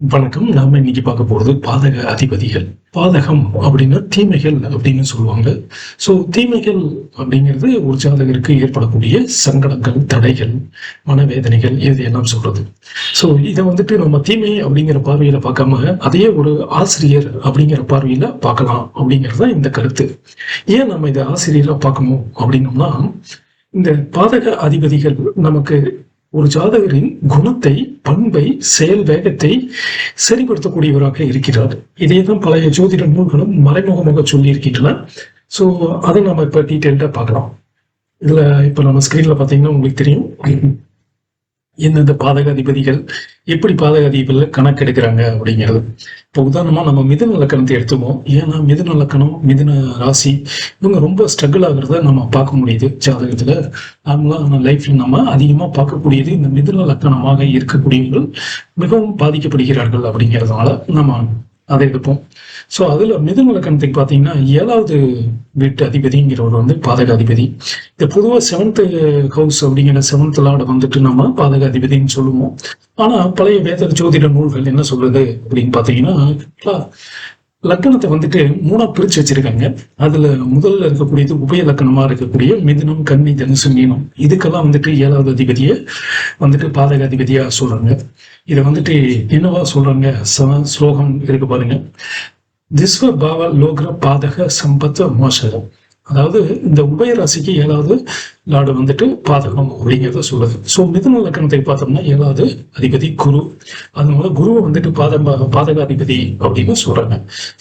வணக்கம். நாம இன்னைக்கு பார்க்க போறது பாதக அதிபதிகள். பாதகம் அப்படின்னா தீமைகள் அப்படின்னு சொல்லுவாங்க. ஸோ தீமைகள் அப்படிங்கிறது ஒரு ஜாதகருக்கு ஏற்படக்கூடிய சங்கடங்கள் தடைகள் மனவேதனைகள் இது எல்லாம் சொல்றது. ஸோ இதை வந்துட்டு நம்ம தீமை அப்படிங்கிற பார்வையில பார்க்காம அதையே ஒரு ஆசிரியர் அப்படிங்கிற பார்வையில பார்க்கலாம் அப்படிங்கிறது தான் இந்த கருத்து. ஏன் நம்ம இதை ஆசிரியராக பார்க்கணும் அப்படின்னோம்னா இந்த பாதக அதிபதிகள் நமக்கு ஒரு ஜாதகரின் குணத்தை பண்பை செயல் வேகத்தை சரிப்படுத்தக்கூடியவராக இருக்கிறார். இதே தான் பழைய ஜோதிட நூல்களும் மறைமுகமாக சொல்லியிருக்கின்றன. ஸோ அதை நம்ம இப்போ டீட்டெயில்டாக பார்க்கலாம். இதில் இப்போ நம்ம ஸ்க்ரீனில் பார்த்தீங்கன்னா உங்களுக்கு தெரியும். எந்தெந்த பாதக அதிபதிகள் எப்படி பாதக அதிபதிகள் கணக்கெடுக்கிறாங்க அப்படிங்கிறது. இப்போ உதாரணமாக நம்ம மிதுன லக்கணத்தை எடுத்துக்குவோம். ஏன்னா மிதுன லக்கணம் மிதுன ராசி இவங்க ரொம்ப ஸ்ட்ரகிள் ஆகுறத நம்ம பார்க்க முடியுது ஜாதகத்தில். நார்மலாக லைஃப்பில் லைஃப்ல நம்ம அதிகமாக பார்க்கக்கூடியது இந்த மிதுன லக்கணமாக இருக்கக்கூடியவர்கள் மிகவும் பாதிக்கப்படுகிறார்கள் அப்படிங்கிறதுனால நம்ம அதை எடுப்போம். ஸோ அதில் மிதுன லக்கணத்துக்கு பார்த்தீங்கன்னா ஏழாவது வீட்டு அதிபதிங்கிறவர் வந்து பாதக அதிபதி. இந்த பொதுவாக செவன்த் ஹவுஸ் அப்படிங்கிற செவன்த் லார்டு வந்துட்டு நம்ம பாதக அதிபதின்னு சொல்லுவோம். ஆனா பழைய வேத ஜோதிட நூல்கள் என்ன சொல்றது அப்படின்னு பாத்தீங்கன்னா லக்கணத்தை வந்துட்டு மூணா பிரிச்சு வச்சிருக்காங்க. அதுல முதல்ல இருக்கக்கூடியது உபய லக்கணமா இருக்கக்கூடிய மிதுனம் கன்னி தனுசு மீனம். இதுக்கெல்லாம் வந்துட்டு ஏழாவது அதிபதியை வந்துட்டு பாதக அதிபதியா சொல்றாங்க. இதை வந்துட்டு என்னவா சொல்றாங்க? ஸ்லோகம் இருக்கு பாருங்க. திஸ்வ பாவ லோக்ர பாதக சம்பத்த மோசகம் அதாவது இந்த உபய ராசிக்கு ஏழாவது நாடு வந்துட்டு பாதகம் அப்படிங்கிறத சொல்லுது. ஸோ மிதுன லக்கணத்தை பார்த்தோம்னா ஏழாவது அதிபதி குரு. அதனால குருவை வந்துட்டு பாத பாதகாதிபதி அப்படின்னு சொல்றாங்க.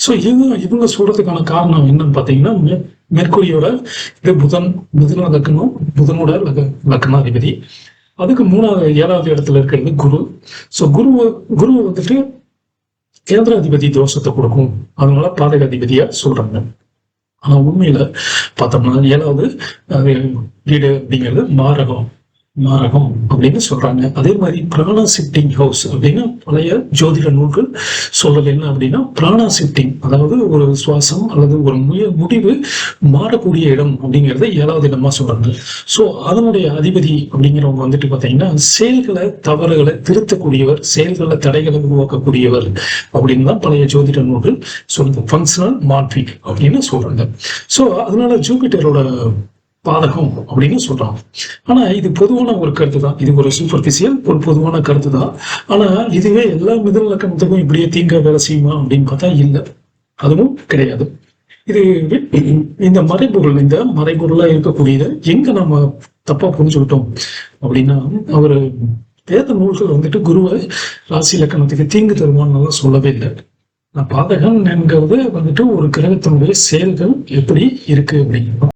ஸோ இது இவங்க சொல்றதுக்கான காரணம் என்னன்னு பார்த்தீங்கன்னா மே- மேற்கூறியோட இது புதன் மிதுன லக்கணம் புதனோட லக லக்னாதிபதி அதுக்கு மூணாவது ஏழாவது இடத்துல இருக்கிறது குரு. ஸோ குருவை குருவை வந்துட்டு கேந்திர அதிபதி தோஷத்தை கொடுக்கும். அதனால பாதகாதிபதியா சொல்றாங்க. ஆனா உண்மையில பார்த்தோம்னா ஏழாவது வீடு அப்படிங்கிறது மாரகம். மாரகம் அப்படின்னு சொல்றாங்க. அதே மாதிரி பிராணா சிப்டிங் ஹவுஸ் அப்படின்னா பழைய ஜோதிட நூல்கள். சொல்றது என்ன அப்படின்னா பிராணா சிப்டிங் அதாவது ஒரு சுவாசம் அல்லது ஒரு முய முடிவு மாறக்கூடிய இடம் அப்படிங்கிறத ஏழாவது இடமா சொல்றாங்க. ஸோ அதனுடைய அதிபதி அப்படிங்கிறவங்க வந்துட்டு பார்த்தீங்கன்னா செயல்களை தவறுகளை திருத்தக்கூடியவர் செயல்களை தடைகளை உருவாக்கக்கூடியவர் அப்படின்னு தான் பழைய ஜோதிட நூல்கள் சொல்லுது. ஃபங்க்ஷனல் மார்பிக் அப்படின்னு சொல்றாங்க. ஸோ அதனால ஜூபிட்டரோட பாதகம் அப்படின்னு சொல்றாங்க ஆனா இது பொதுவான ஒரு கருத்து தான். இது ஒரு சூப்பர்ஃபிஷியல் ஒரு பொதுவான கருத்து தான். ஆனா இதுவே எல்லா மிதல் லக்கணத்துக்கும் இப்படியே தீங்க வேலை செய்யுமா அப்படின்னு பார்த்தா இல்லை. அதுவும் கிடையாது. இது இந்த மறைபொருள் இந்த மறைபொருளா இருக்கக்கூடியது எங்க நம்ம தப்பா புரிஞ்சுக்கிட்டோம் அப்படின்னா அவர் வேத நூல்கள் வந்துட்டு குருவை ராசி லக்கணத்துக்கு தீங்கு தருவான்னு சொல்லவே இல்லை. நான் பாதகம் என்கிறது வந்துட்டு ஒரு கிரகத்தினுடைய செயல்கள் எப்படி இருக்கு அப்படின்னு.